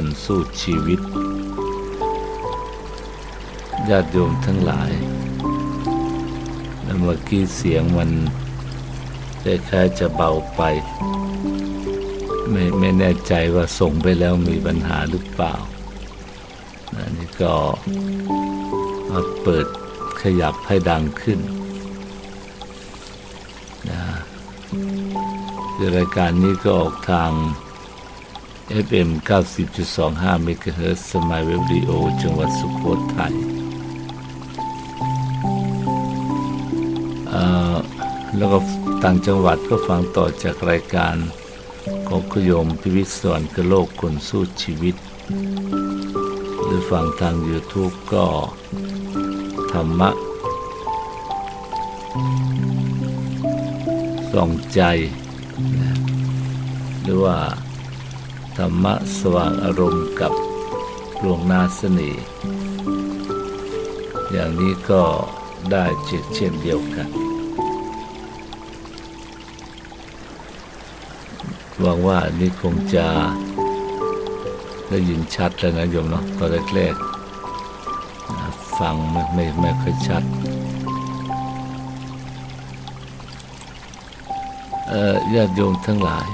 คนสู้ชีวิต ญาติโยมทั้งหลายแล้วเมื่อกี้เสียงมันคล้ายๆจะเบาไป ไม่ไม่แน่ใจว่าส่งไปแล้วมีปัญหาหรือเปล่านะนี่ก็มาเปิดขยับให้ดังขึ้นนะรายการนี้ก็ออกทาง FM 90.25เมกะเฮิรตซ์สมัยเว็บรีโอจังหวัดสุโขทัยแล้วก็ต่างจังหวัดก็ฟังต่อจากรายการของคุยมพิวิศสวรรค์กโลกคนสู้ชีวิต หรือฟังทาง YouTube ก็ธรรมะส่องใจ หรือว่า ธรรมะสว่างอารมณ์กับดวงนาสน่ห์อย่างนี้ก็ได้เช่นเช่นเดียวกัน หวังว่านนี้คงจะได้ยินชัดแล้วนะโยมเนาะตอนแรกๆฟังไม่ไม่ไม่ค่อยชัดเออญาติโยมทั้งหลาย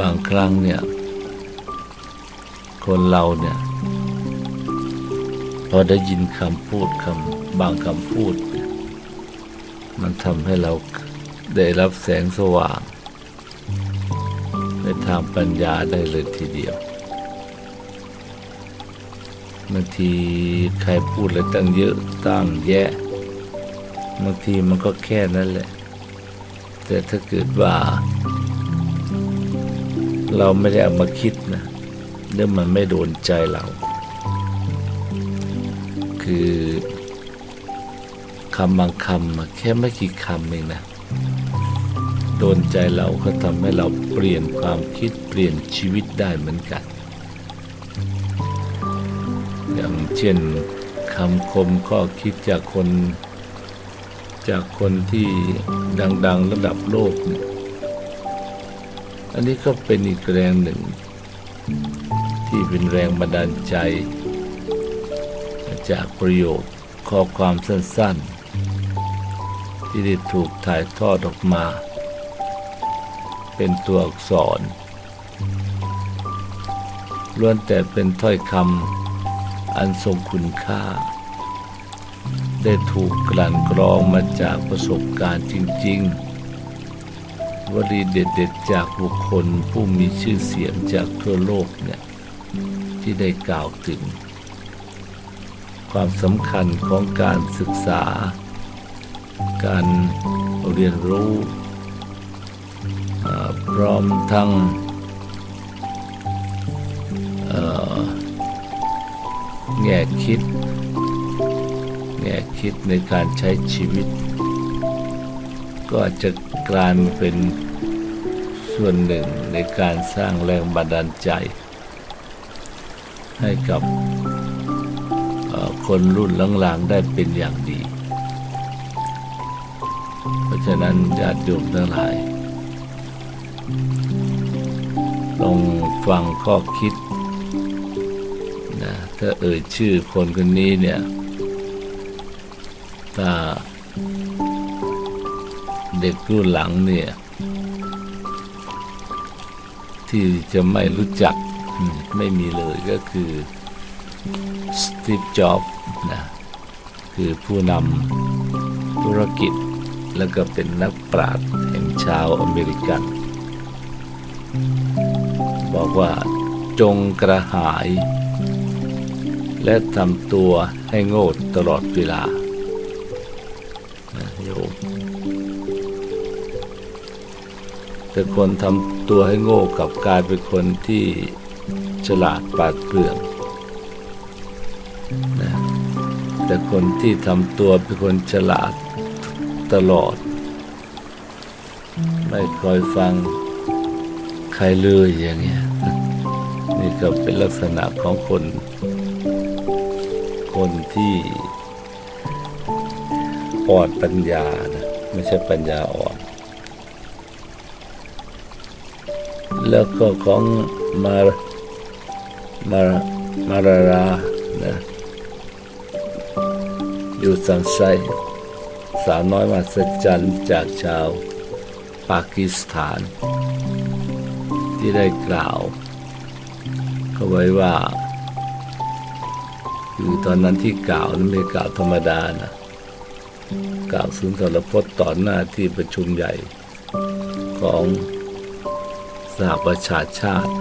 บางครั้งเนี่ย คนเราเนี่ยพอได้ยินคำพูดคำบางคำพูด มันทำให้เราได้รับแสงสว่าง ในทางปัญญาได้เลยทีเดียวบางทีใครพูดอะไรตั้งเยอะตั้งแยะบางทีมันก็แค่นั้นแหละ แต่ถ้าเกิดว่า เราไม่ได้เอามาคิดนะเรื่องมันไม่โดนใจเรา คือคำบางคำแค่ไม่กี่คำเองนะ โดนใจเราก็ทำให้เราเปลี่ยนความคิดเปลี่ยนชีวิตได้เหมือนกัน อย่างเช่นคำคมข้อคิดจากคน จากคนที่ดัง ๆ ระดับโลกเนี่ย อันนี้ก็เป็นอีกแรงหนึ่ง ที่เป็นแรงบันดาลใจ จากประโยคข้อความสั้นๆ ที่ได้ถูกถ่ายทอดออกมา เป็นตัวอักษรล้วนแต่เป็นถ้อยคำอันทรงคุณค่า ได้ถูกกลั่นกรองมาจากประสบการณ์จริง ๆ วลีเด็ดๆ จากบุคคลผู้มีชื่อเสียงจากทั่วโลกเนี่ยที่ได้กล่าวถึง ความสำคัญของการศึกษา การเรียนรู้พร้อมทั้งแง่คิด แง่คิดในการใช้ชีวิต ก็จจะกลายมาเป็น ส่วนหนึ่งในการสร้างแรงบันดาลใจ ให้กับคนรุ่นหลังๆได้เป็นอย่างดี เพราะฉะนั้นญาติโยมทั้งหลายลองฟังข้อคิดนะถ้าเอ่ยชื่อคนคนนี้เนี่ยถ้าเด็กรุ่นหลังเนี่ย ที่จะไม่รู้จักไม่มีเลยก็คือสตีฟจ็อบนะคือผู้นำธุรกิจแล้วก็เป็นนักปราชญ์แห่งชาวอเมริกัน บอกว่าจงกระหาย และทำตัวให้โง่ตลอดเวลาโยมแต่คนทำ ตัวให้โง่กับกลายเป็นคนที่ฉลาดปาดเปรื่องนะแต่คนที่ทำตัวเป็นคนฉลาดตลอด ไม่คอยฟังใครเลยอย่างเงี้ยนี่ก็เป็นลักษณะของคน คนที่อ่อนปัญญานะไม่ใช่ปัญญาอ่อน แแล้วก็ของมามามารารานะอยู่สันไซสาวน้อยมาสจันจากชาวปากีสถาน ที่ได้กล่าวเขาไว้ว่าคือตอนนั้นที่กล่าวนั้นไม่กล่าวธรรมดานะกล่าวสุนทรพจน์ต่อหน้าที่ประชุมใหญ่ของ สหประชาชาติ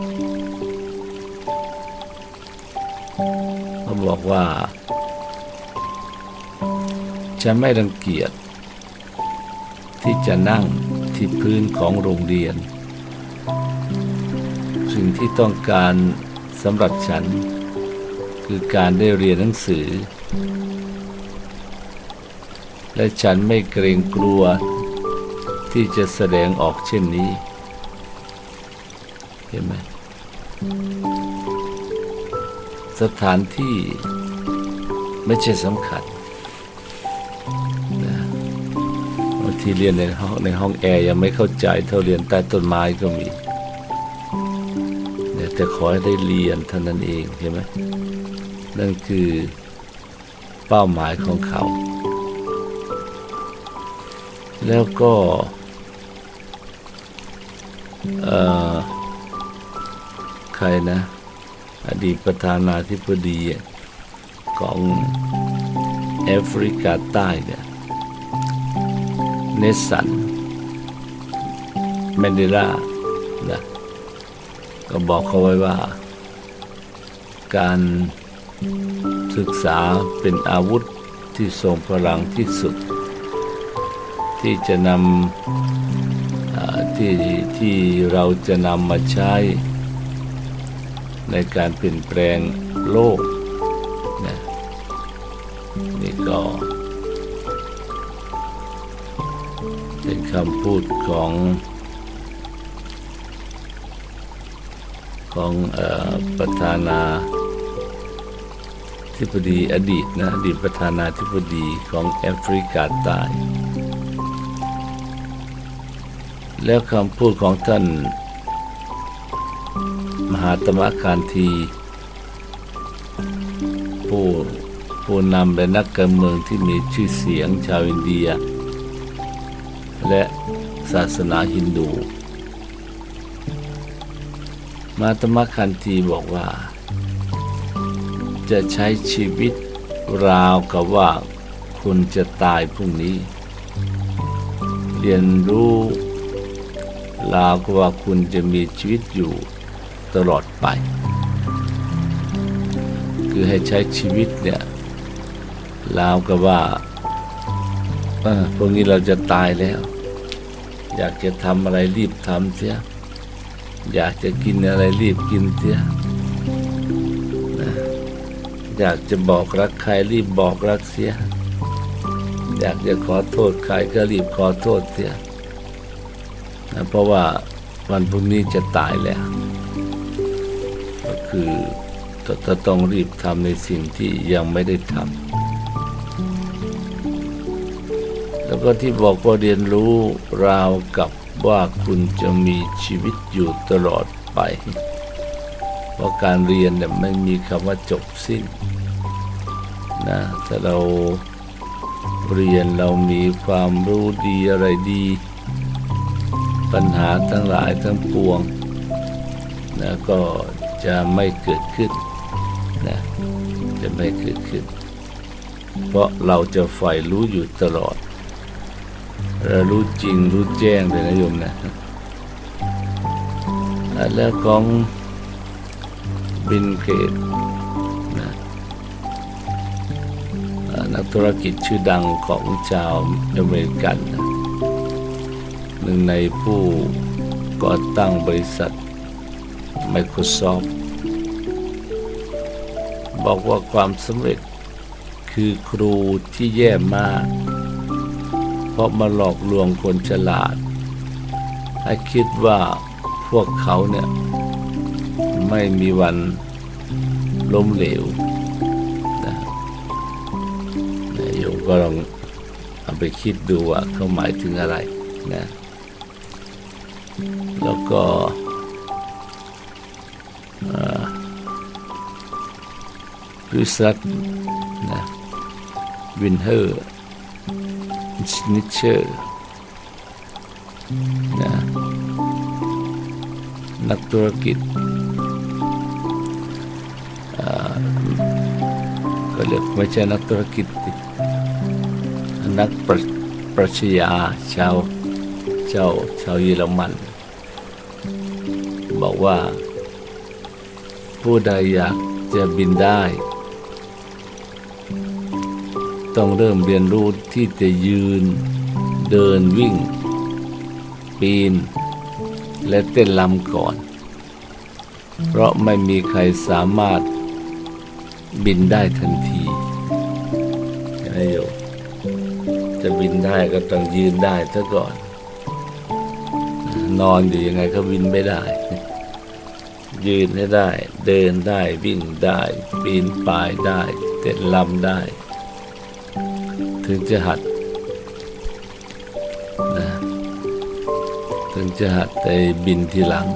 เขาบอกว่า จะไม่รังเกียจที่จะนั่งที่พื้นของโรงเรียน สิ่งที่ต้องการสำหรับฉัน คือการได้เรียนหนังสือ และฉันไม่เกรงกลัวที่จะแสดงออกเช่นนี้ ห็นไหมสถานที่ไม่ใช่สำคัญนะที่เรียนในห้องในห้องแอร์ยังไม่เข้าใจเท่าเรียนใต้ต้นไม้ก็มีเนี่ยแต่ขอให้ได้เรียนเท่านั้นเองเห็นไหมนั่นคือเป้าหมายของเขา แล้วก็ เอ่อ ใครนะ อดีตประธานาธิบดีของแอฟริกาใต้เนี่ยเนสันแมนเดลานะก็บอกเขาไว้ว่า การศึกษาเป็นอาวุธที่ทรงพลังที่สุด ที่จะนำที่ที่เราจะนำมาใช้ ในการเปลี่ยนแปลงโลกนะนี่ก็เป็นคำพูดของของอประธานาธิบดีอดีตนะอดีตประธานาธิบดีของแอฟริกาใต้แล้วคำพูดของท่าน หาตมะคานที ผู้ผู้นำและนักการเมืองที่มีชื่อเสียงชาวอินเดีย และศาสนาฮินดู มาตมะคานทีบอกว่า จะใช้ชีวิตราวกับว่าคุณจะตายพรุ่งนี้ เรียนรู้ราวกับว่าคุณจะมีชีวิตอยู่ ตลอดไป คือให้ใช้ชีวิตเนี่ยราวกับว่าพวกนี้เราจะตายแล้ว อยากจะทำอะไรรีบทำเสียอยากจะกินอะไรรีบกินเสียนะอยากจะบอกรักใครรีบบอกรักเสีย อยากจะขอโทษใครก็รีบขอโทษเสียนะเพราะว่าวันพรุ่งนี้จะตายแล้ว คือจะต้องรีบทำในสิ่งที่ยังไม่ได้ทำแล้วก็ที่บอกว่าเรียนรู้ราวกับว่าคุณจะมีชีวิตอยู่ตลอดไป เพราะการเรียนเนี่ยไม่มีคำว่าจบสิ้นนะถ้าเราเรียนเรามีความรู้ดีอะไรดี ปัญหาทั้งหลายทั้งปวงนะก็ จะไม่เกิดขึ้นนะจะไม่เกิดขึ้น เพราะเราจะใฝ่รู้อยู่ตลอดเรารู้จริงรู้แจ้งเลยนะโยมนะแล้วของบินเกตนะอะนักธุรกิจชื่อดังของชาวอเมริกันนะหนึ่งในผู้ก่อตั้งบริษัท Microsoft บอกว่าความสำเร็จคือครูที่แย่มาก เพราะมาหลอกลวงคนฉลาด ให้คิดว่าพวกเขาเนี่ย ไม่มีวันล้มเหลวนะนะโยมก็ลองเอาไปคิดดูว่าเขาหมายถึงอะไรนะ แล้วก็ ริสัตนะวินเฮอร์ชนิเชอร์นะนักธุรกิจอ่าก็เรียกไม่ใช่นักธุรกิจดินักปรัชปรัชญาชาวชาวชาวเยอรมัน บอกว่า ผู้ใดอยากจะบินได้ ต้องเริ่มเรียนรู้ที่จะยืน เดินวิ่ง ปีน และเต้นลำก่อน เพราะไม่มีใครสามารถบินได้ทันทีนไหมโยมจะบินได้ก็ต้องยืนได้ซะก่อน นอนอยู่ยังไงก็บินไม่ได้ ยืนให้ได้ เดินได้วิ่งได้ ปีนป่ายได้ เต้นลำได้ ถึงจะหัดนะถึงจะหัดไปบินทีหลัง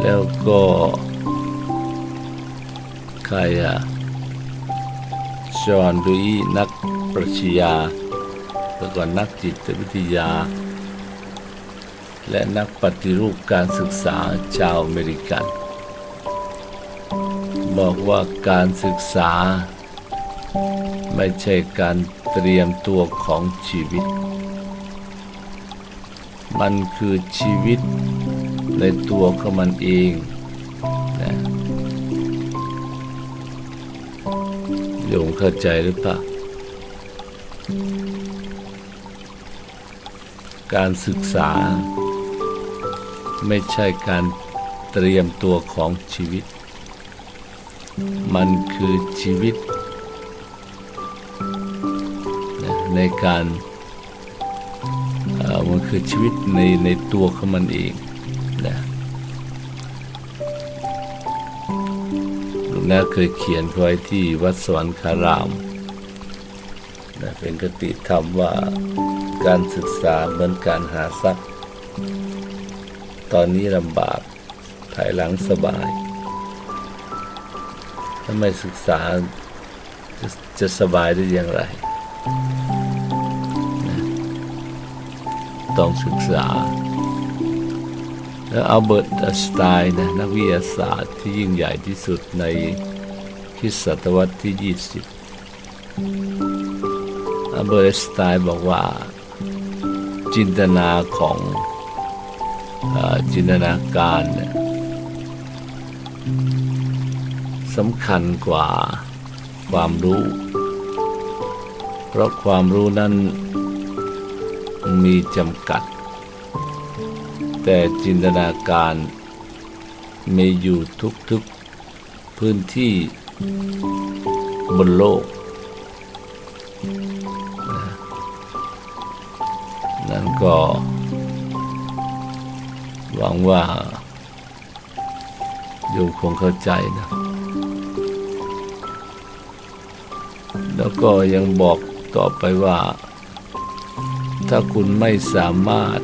แล้วก็ใครอะจอห์นดุยนักปรัชญาแล้วก็นักจิตวิทยา และนักปฏิรูปการศึกษาชาวอเมริกัน บอกว่าการศึกษา ไม่ใช่การเตรียมตัวของชีวิต มันคือชีวิตในตัวของมันเองนะโยมเข้าใจหรือเปล่า การศึกษา ไม่ใช่การเตรียมตัวของชีวิต มันคือชีวิต ในการมันคือชีวิตในในตัวของมันเองนะลุงนาเคยเขียนไว้ที่วัดสวรรคารามนะเป็นกติธรรมว่าการศึกษาเหมือนการหาทรัพย์ ตอนนี้ลำบากภายหลังสบาย ถ้าไม่ศึกษาจะจะสบายได้อย่างไร ต้องศึกษา แล้วอัลเบิร์ตไอสไตน์นะนักวิทยาศาสตร์ที่ยิ่งใหญ่ที่สุดในคริสตศตวรรษที่ 20อัลเบิร์ตไอสไตน์บอกว่า จินตนาของอจินตนาการสำคัญกว่าความรู้ เพราะความรู้นั้น มีจำกัด แต่จินตนาการมีอยู่ทุกๆพื้นที่บนโลก นั่นก็ หวังว่าโยมคงเข้าใจนะ แล้วก็ยังบอกต่อไปว่า ถ้าคุณไม่สามารถ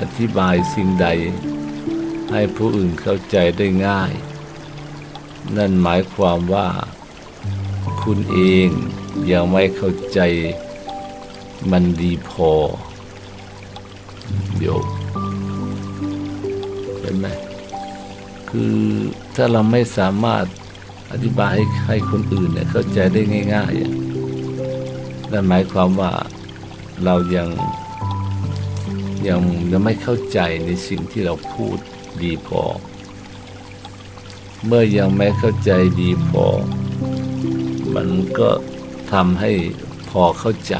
อธิบายสิ่งใด ให้ผู้อื่นเข้าใจได้ง่าย นั่นหมายความว่า คุณเองยังไม่เข้าใจมันดีพอโยมเห็นไหมคือถ้าเราไม่สามารถอธิบายให้คนอื่นเนี่ยเข้าใจได้ง่ายๆนั่นหมายความว่า เรายังยังยังไม่เข้าใจในสิ่งที่เราพูดดีพอ เมื่อยังไม่เข้าใจดีพอ มันก็ทำให้พอเข้าใจ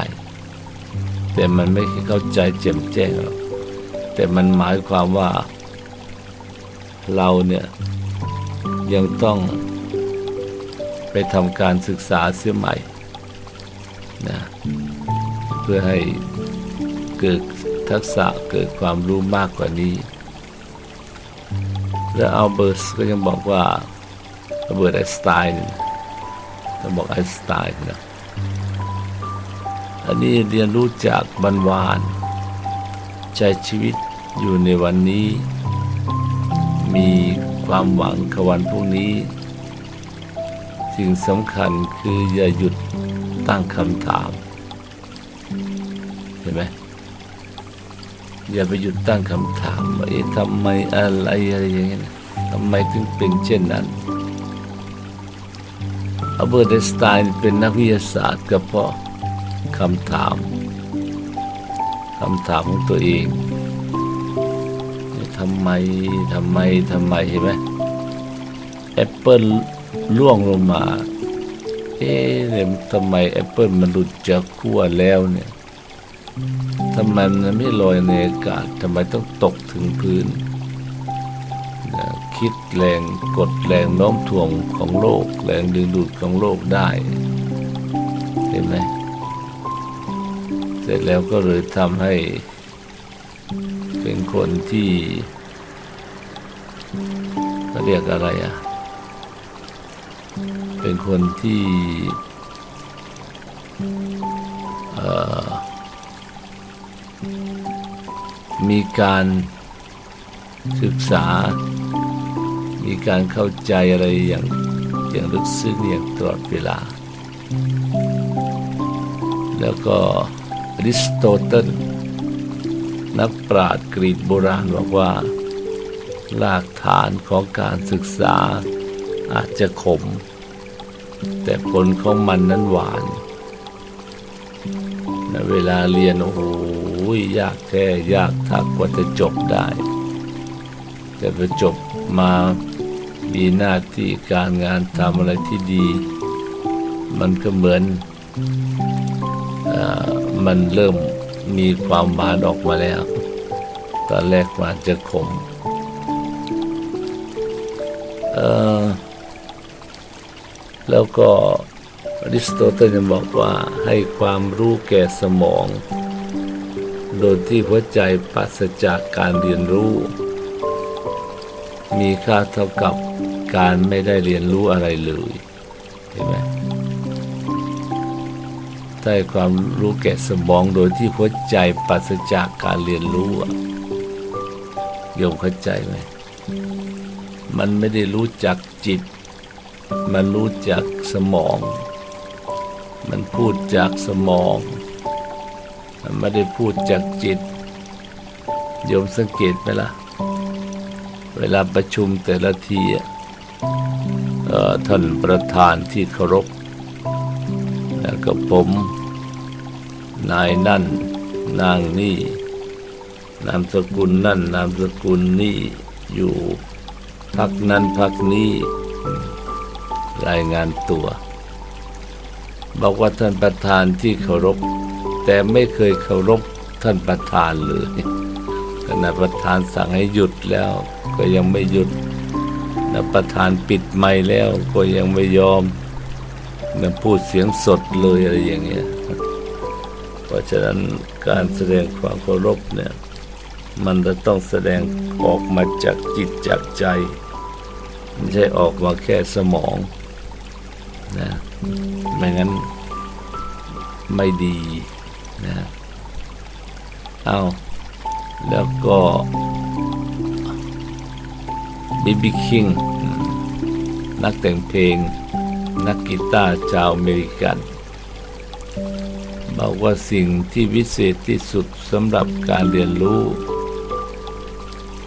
แต่มันไม่เข้าใจแจ่มแจ้งหรอกแต่มันหมายความว่า เราเนี่ยยังต้องไปทำการศึกษาเสียใหม่นะ พื่อให้เกิดทักษะเกิดความรู้มากกว่านี้ และอัลเบิร์ตก็ยังบอกว่าอัลเบิร์ตไอน์สไตน์ต้องบอกไอน์สไตน์นะอันนี้เรียนรู้จากบันวานใช้ชีวิตอยู่ในวันนี้ มีความหวังขวันพรุ่งนี้ สิ่งสำคัญคืออย่าหยุดตั้งคำถาม ห็นไหมอย่าไปหยุดตั้งคำถามว่าเอ๊ะทำไมอะไรอะไรอย่างเงี้ยทำไมถึงเป็นเช่นนั้นอัลเบิร์ตไอน์สไตน์เป็นนักวิทยาศาสตร์ก็เพราะคำถามคำถามของตัวเองทำไมทำไมทำไมเห็นไหมแอปเปิลล่วงลงมา เอ๊ะเนี่ยทำไมแอปเปิลมันหลุดจากขั้วแล้วเนี่ย ทำไมมันไม่ลอยในอากาศทำไมต้องตกถึงพื้น คิดแรงกดแรงโน้มถ่วงของโลก แรงดึงดูดของโลกได้ เห็นไหมเสร็จแล้วก็เลยทำให้เป็นคนที่เขาเรียกอะไรอะ เป็นคนที่ เอ่อ มีการศึกษา มีการเข้าใจอะไรอย่างอย่างลึกซึ้งอย่างตลอดเวลา แล้วก็อริสโตเติลนักปราชญ์กรีกโบราณบอกว่ารากฐานของการศึกษาอาจจะขม แต่ผลของมันนั้นหวานนเวลาเรียนโอ้โห ยากแท้ยากทักกว่าจะจบได้ แต่พอจบมามีหน้าที่การงานทำอะไรที่ดี มันก็เหมือนอมันเริ่มมีความหวานออกมาแล้ว ตอนแรกหวานจะขมแล้วก็อริสโตเติลยังบอกว่าให้ความรู้แก่สมอง โดยที่หัวใจปราศจากการเรียนรู้ มีค่าเท่ากับการไม่ได้เรียนรู้อะไรเลยเห็นไหมถ้าให้ความรู้แก่สมองโดยที่หัวใจปราศจากการเรียนรู้อะโยมเข้าใจไหมมันไม่ได้รู้จักจิต มันรู้จักสมอง มันพูดจากสมอง มันไม่ได้พูดจากจิต โยมสังเกตไหมล่ะ เวลาประชุมแต่ละทีเอ่อท่านประธานที่เคารพ แล้วก็ผม นายนั่น นางนี่ นามสกุลนั่น นามสกุลนี่อยู่พักนั้นพักนี้รายงานตัว บอกว่าท่านประธานที่เคารพ แต่ไม่เคยเคารพท่านประธานเลยขณะประธานสั่งให้หยุดแล้วก็ยังไม่หยุดนะประธานปิดไมค์แล้วก็ยังไม่ยอมนะพูดเสียงสดเลยอะไรอย่างเงี้ย เพราะฉะนั้นการแสดงความเคารพเนี่ย มันจะต้องแสดงออกมาจากจิตจากใจ ไม่ใช่ออกมาแค่สมองนะไม่งั้นไม่ดี นะ เอาแล้วก็บิบิคิงนักแต่งเพลง นักกีตาร์ชาวอเมริกันบอกว่าสิ่งที่วิเศษที่สุดสำหรับการเรียนรู้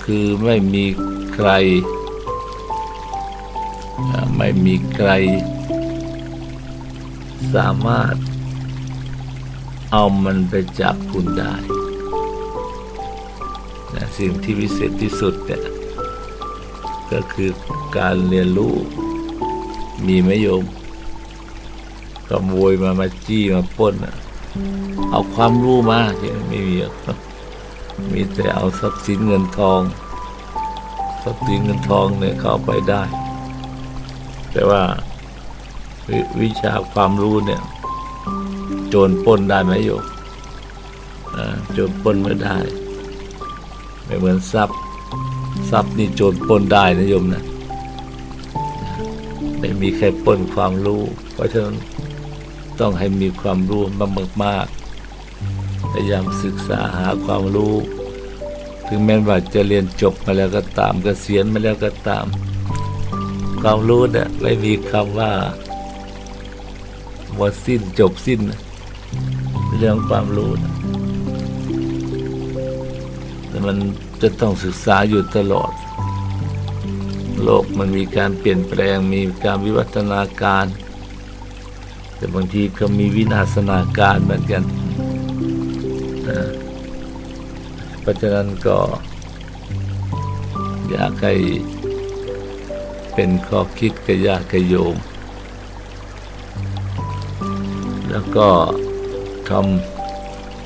คือไม่มีใคร ไม่มีใคร สามารถ เอามันไปจากคุณได้นะสิ่งที่วิเศษที่สุดเนี่ยก็คือการเรียนรู้ มีไหมโยมขโมยมามาจี้มาป้นเอาความรู้มาที่ไม่มีมีแต่เอาทรัพย์สินเงินทองทรัพย์สินเงินทองเนี่ยเข้าไปได้ แต่ว่าววิชาความรู้เนี่ย โจรปล้นได้ไหมโยมโจรปล้นไม่ได้ ไม่เหมือนทรัพย์ทรัพย์นี่โจรปล้นได้นะโยมนะไม่มีใครปล้นความรู้ เพราะฉะนั้นต้องให้มีความรู้มากมากๆพยายามศึกษาหาความรู้ ถึงแม้ว่าจะเรียนจบมาแล้วก็ตามเกษียณมาแล้วก็ตาม ความรู้เนี่ยไม่มีคำว่าหมดสิ้นจบสิ้นนะ เรื่องความรู้นะแต่มันจะต้องศึกษาอยู่ตลอด โลกมันมีการเปลี่ยนแปลงมีการวิวัฒนาการ แต่บางทีก็มีวินาศนาการเหมือนกันนะเพราะฉะนั้นก็อยากให้เป็นข้อคิดกับญากับโยม แล้วก็ ทอม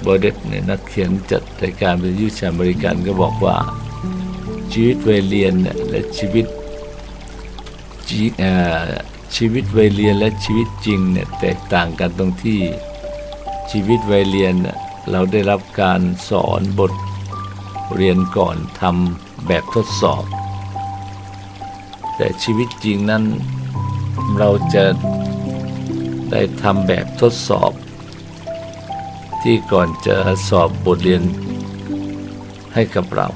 บอเดตเนี่ยนักเขียนจัดรายการวิทยุชาบริการก็บอกว่า ชีวิตวัยเรียนเนี่ยและชีวิตจีชีวิตวัยเรียนและชีวิตจริงเนี่ยแตกต่างกันตรงที่ชีวิตวัยเรียนเนี่ยเราได้รับการสอนบทเรียนก่อนทำแบบทดสอบ แต่ชีวิตจริงนั้นเราจะได้ทำแบบทดสอบ ที่ก่อนจะสอบบทเรียนให้กับเรา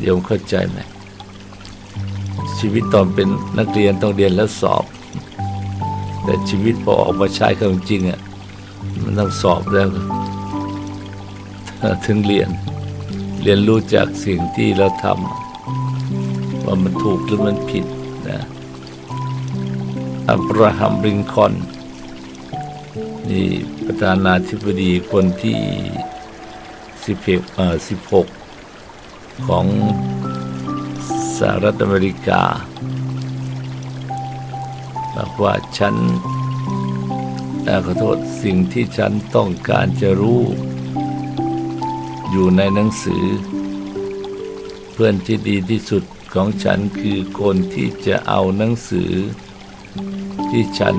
โยมเข้าใจไหม ชีวิตตอนเป็นนักเรียนต้องเรียนแล้วสอบ แต่ชีวิตพอออกมาใช้เขาจริงๆอะมันต้องสอบแล้วถึงเรียน เรียนรู้จากสิ่งที่เราทำว่ามันถูกหรือมันผิดนะอับราฮัมริงคอน นี่ประธานาธิบดีคนที่สิบเอ่อสิบหกของสหรัฐอเมริกาบอกว่าฉันเอ่ขอโทษสิ่งที่ฉันต้องการจะรู้ อยู่ในหนังสือ เพื่อนที่ดีที่สุดของฉันคือคนที่จะเอาหนังสือ ที่ฉัน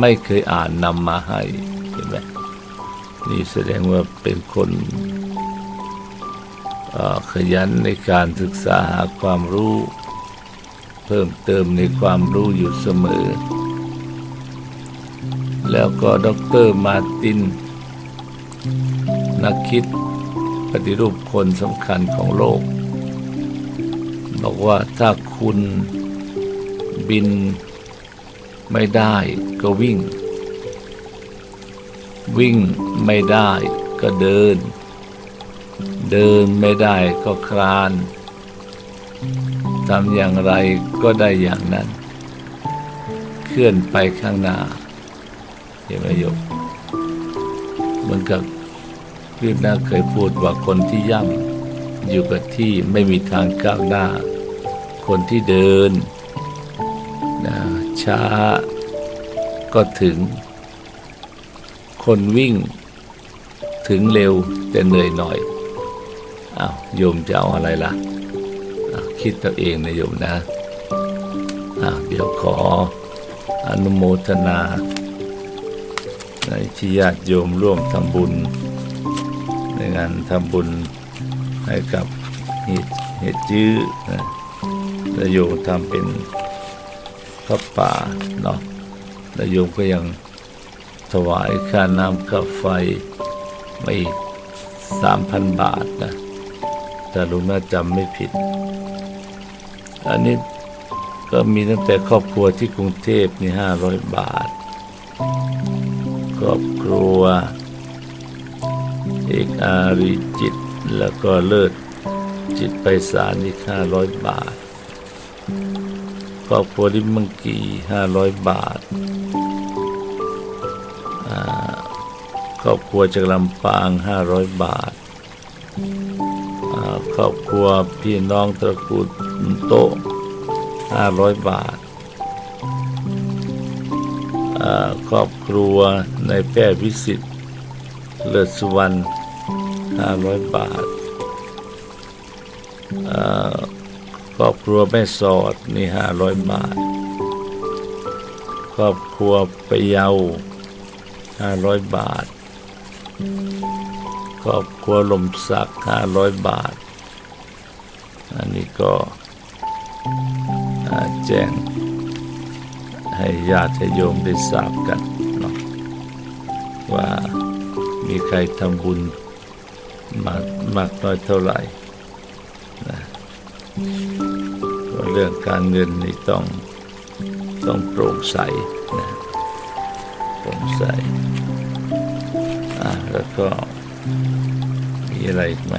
ไม่เคยอ่านนำมาให้เห็นไหมนี่แสดงว่าเป็นคนขยันในการศึกษาหาความรู้ เพิ่มเติมในความรู้อยู่เสมอ แล้วก็ดรมาร์ติน นักคิดปฏิรูปคนสำคัญของโลก บอกว่าถ้าคุณบิน ไม่ได้ก็วิ่ง วิ่งไม่ได้ก็เดิน เดินไม่ได้ก็คลานทำอย่างไรก็ได้อย่างนั้น เคลื่อนไปข้างหน้าเห็นไหมโยมเหมือนกับพี่นาเคยพูดว่าคนที่ย่ำอยู่กับที่ไม่มีทางก้าวหน้า คนที่เดิน นะช้าก็ถึง คนวิ่งถึงเร็วแต่เหนื่อยหน่อยอ้าวโยมจะเอาอะไรล่ะ คิดตัวเองนะโยมนะอ้าวเดี๋ยวขออนุโมทนาในที่ญาติโยมร่วมทำบุญ ในงานทำบุญให้กับเหตุเหตุจื้อนะโยมทำเป็น พระป่าเนาะแล้วโยมก็ยังถวายค่าน้ำค่าไฟมาอีกสามพันบาทนะถ้าลุงน่าจำไม่ผิด อันนี้ก็มีตั้งแต่ครอบครัวที่กรุงเทพนี่ห้าร้อยบาท ครอบครัว เอกอารีจิต แล้วก็เลิศจิตไปสารนี่ห้าร้อยบาท ครอบครัวริมมังกีห้าร้อยบาท ครอบครัวจากลำปางห้าร้อยบาท ครอบครัวพี่น้องตระกูลโตห้าร้อยบาท ครอบครัวในแพทย์วิสิตเลิศสุวรรณห้าร้อยบาทอ่อ ครอบครัวแม่สอดนี่ห้าร้อยบาท ครอบครัวไปเยาห้าร้อยบาท ครอบครัวลมสักห้าร้อยบาท อันนี้ก็แจ้งให้ญาติโยมได้ทราบกันเนาะว่ามีใครทำบุญมากมากน้อยเท่าไหร่ รื่องการเงินนี่ต้องต้องโปร่งใสนะโปร่งใสอะแล้วก็มีอะไรอีกไหม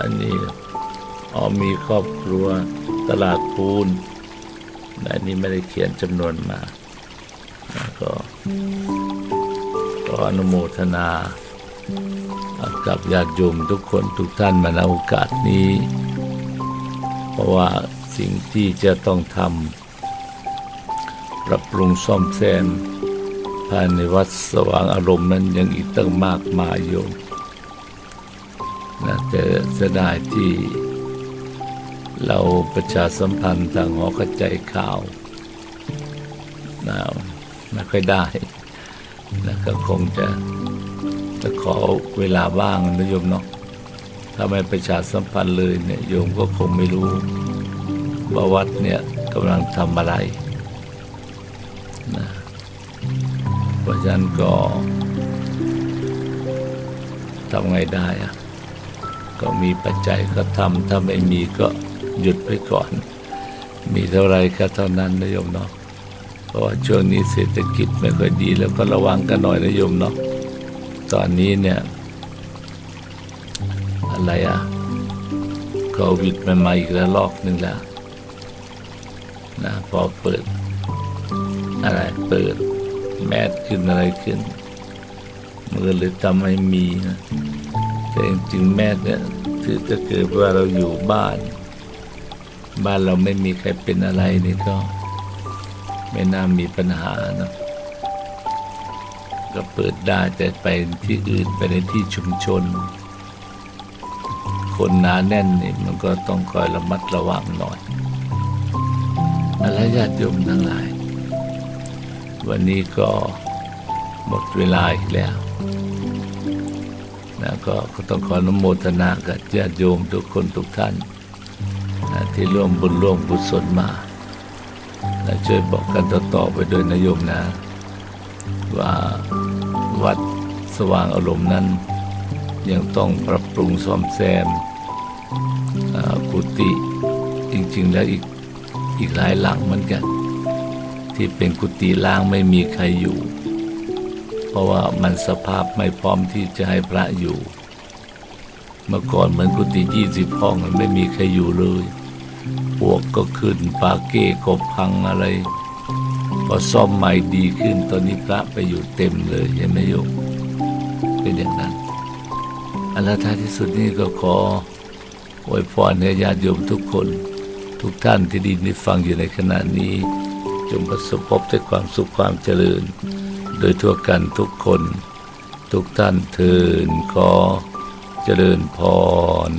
อันนี้อ๋อมีครอบครัวตลาดปูนอันนี้ไม่ได้เขียนจำนวนมา แล้วก็ก็อนุโมทนา กับญาติโยมทุกคนทุกท่านมาในโอกาสนี้ เพราะว่าสิ่งที่จะต้องทำปรับปรุงซ่อมแซมภายในวัดสว่างอารมณ์นั้นยังอีกตั้งมากมายโยมนะแต่เสียดายที่เราประชาสัมพันธ์ทางหอกระจายข่าวนะไม่ค่อยได้นะก็คงจะ จะขอเวลาว่างนะโยมเนาะถ้าไม่ประชาสัมพันธ์เลยเนี่ยโยมก็คงไม่รู้ว่าวัดเนี่ยกำลังทำอะไรนะเพราะฉะนั้นก็ทำไงได้อะก็มีปัจจัยก็ทำถ้าไม่มีก็หยุดไปก่อน มีเท่าไรก็เท่านั้นนะโยมเนาะเพราะว่าช่วงนี้เศรษฐกิจไม่ค่อยดีแล้วก็ระวังกันหน่อยนะโยมเนาะ ตอนนี้เนี่ย อะไรอะโควิดมันมาอีกแล้วลอกหนึ่งแล้วนะพอเปิด อะไรเปิด แมสขึ้นอะไรขึ้นมันก็เลยทำให้มีนะแต่จริงแม่เนี่ยถือจะเกิดว่าเราอยู่บ้าน บ้านเราไม่มีใครเป็นอะไรนี่ก็ ไม่น่ามีปัญหานะ ก็เปิดได้แต่ไปที่อื่นไปในที่ชุมชน คนหนาแน่นนี่มันก็ต้องคอยระมัดระวังหน่อยอะไรญาติโยมทั้งหลาย วันนี้ก็หมดเวลาอีกแล้วนะก็ก็ต้องขออนุโมทนากับญาติโยมทุกคนทุกท่านนะที่ร่วมบุญร่วมกุศลมานะช่วยบอกกันต่อๆไปด้วยนะโยมนะ ว่าวัดสว่างอารมณ์นั้น ยังต้องปรับปรุงซ่อมแซมกุฏิจริงๆแล้วอีกอีกหลายหลังเหมือนกัน ที่เป็นกุฏิล้างไม่มีใครอยู่ เพราะว่ามันสภาพไม่พร้อมที่จะให้พระอยู่ เมื่อก่อนเหมือนกุฏิยี่สิบห้องมันไม่มีใครอยู่เลยปวกก็ขึ้นปาเก้ก็พังอะไร พอซ่อมใหม่ดีขึ้น ตอนนี้พระไปอยู่เต็มเลยใช่ไหมโยมเป็นอย่างนั้นอันละท้ายที่สุดนี่ก็ขออวยพรให้ญาติโยมทุกคน ทุกท่านที่ดีได้ฟังอยู่ในขณะนี้ จงประสบพบแต่ความสุขความเจริญ โดยทั่วกันทุกคน ทุกท่านเทินขอเจริญพร